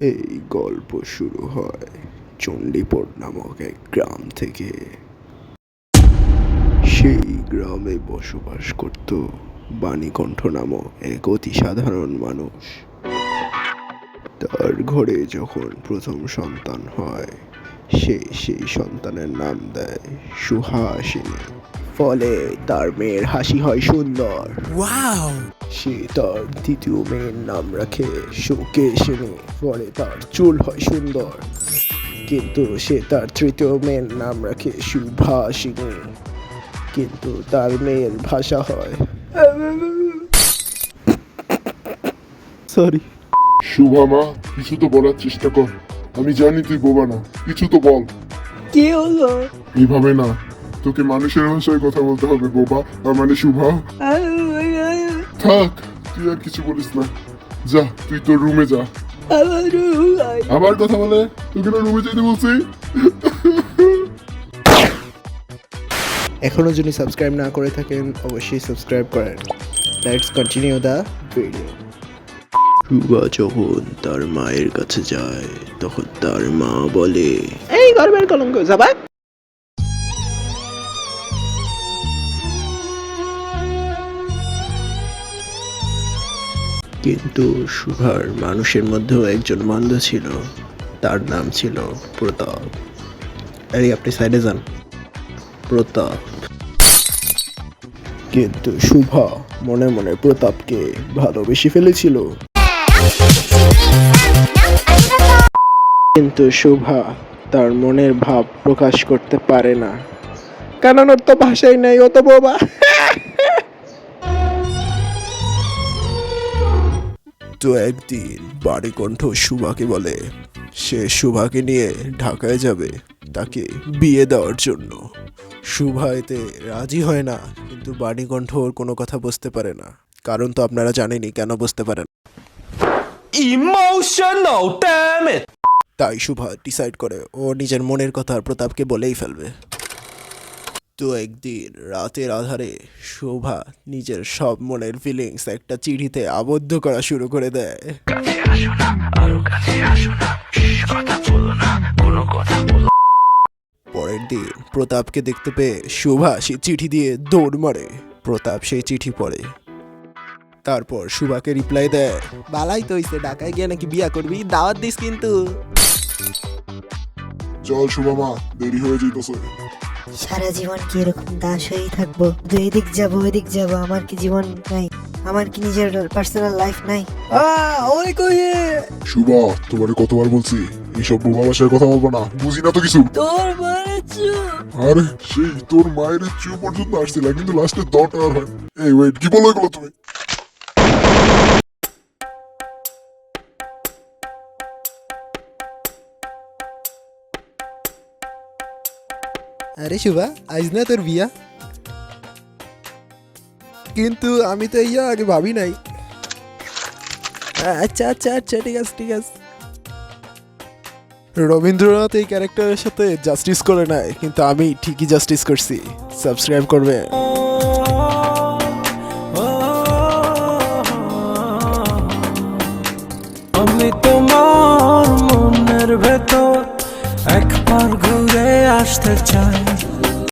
এই গল্প শুরু হয় চণ্ডীপুর নামক এক গ্রাম থেকে। সেই গ্রামে বসবাস করত বাণীকণ্ঠ নামক এক অতি সাধারণ মানুষ। তার ঘরে যখন প্রথম সন্তান হয়, সে সেই সন্তানের নাম দেয় সুহাসিনী। ফলে তার মেয়ের হাসি হয় সুন্দর। ওয়াও! সে তার দ্বিতীয় মেয়ের নাম রাখে শোকে সুকেশিনী পরে তার চুল হয় সুন্দর। কিন্তু সে তার তৃতীয় মেয়ের নাম রাখে সুভাষিনী কিন্তু তার মেয়ের ভাষা হয় সরি শুভামা কিছু তো বলার চেষ্টা কর। আমি জানি তুই বোবা না কিছু তো বল। কি হলো? এইভাবে না তোকে মানুষের ভাষায় কথা বলতে হবে বোবা আর মানে শুভা থাক তুই আর কিছু বলিস না। যা তুই তোর রুমে যা। আবার কথা বলে তোকে না রুমে যেতে বলছি? এখনও যদি সাবস্ক্রাইব না করে থাকেন অবশ্যই সাবস্ক্রাইব করেন। Let's continue the video Ruba যখন তার মায়ের কাছে যায় তখন তার মা বলে এই গর্বের কলঙ্ক যাবা? কিন্তু সুভার মানুষের মধ্যেও একজন মন্দ ছিল। তার নাম ছিল প্রতাপ। এই, আপনি সাইডে যান। প্রতাপ। কিন্তু শুভা মনে মনে প্রতাপকে ভালোবেসে ফেলেছিল। কিন্তু শুভা তার মনের ভাব প্রকাশ করতে পারে না। কারণ তো ভাষাই নাই, ও তো বোবা। তো একদিন বাড়িকণ্ঠ শুভাকে বলে সে শুভাকে নিয়ে ঢাকায় যাবে তাকে বিয়ে দেওয়ার জন্য। শুভা এতে রাজি হয় না কিন্তু বাণীকণ্ঠ ওর কোনো কথা বুঝতে পারে না। কারণ তো আপনারা জানেনই কেন বুঝতে পারেন ইমোশনাল তাই শুভা ডিসাইড করে ও নিজের মনের কথা প্রতাপকে বলেই ফেলবে। তো একদিন রাতের আধারে শোভা নিজের সব মনের ফিলিংস একটা চিঠিতে আবদ্ধ করা শুরু করে দেয়। পরের দিন প্রতাপকে দেখতে পেয়ে শোভা সে চিঠি দিয়ে দৌড় মারে। প্রতাপ সেই চিঠি পড়ে। তারপর শুভাকে রিপ্লাই দেয় বালাই তো হইছে ঢাকায় গিয়ে নাকি বিয়া করবি? দাওয়াত দিস কিন্তু। চল শুভামা দেরি হয়ে যেতেছে সারা জীবন কি এরকম দাস হয়েই থাকব? এদিক যাব ওইদিক যাব আমার কি জীবন নাই? আমার কি নিজের পার্সোনাল লাইফ নাই? ওই কইয়ে শুভা তোমারে কতবার বলছি? এইসব বোবা ভাষায় কথা বলব না বুঝি না তো কিছু? তোর আরে সেই তোর মায়ের চু পর্যন্ত আসছিল কিন্তু লাস্টে দট আর হয়। এই ওয়েট কি বলো এগুলো তুমি? আরে শুভা, আজ না তোর বিয়া? কিন্তু আমি তো ইয়া আগে ভাবি নাই। আচ্ছা আচ্ছা আচ্ছা ঠিক আছে ঠিক আছে। রবীন্দ্রনাথ এই ক্যারেক্টারের সাথে জাস্টিস করে নাই, কিন্তু আমি ঠিকই জাস্টিস করছি। সাবস্ক্রাইব করবে। আমি তোমার মনের ভেতর একবার ঘুরে আসতে চাই।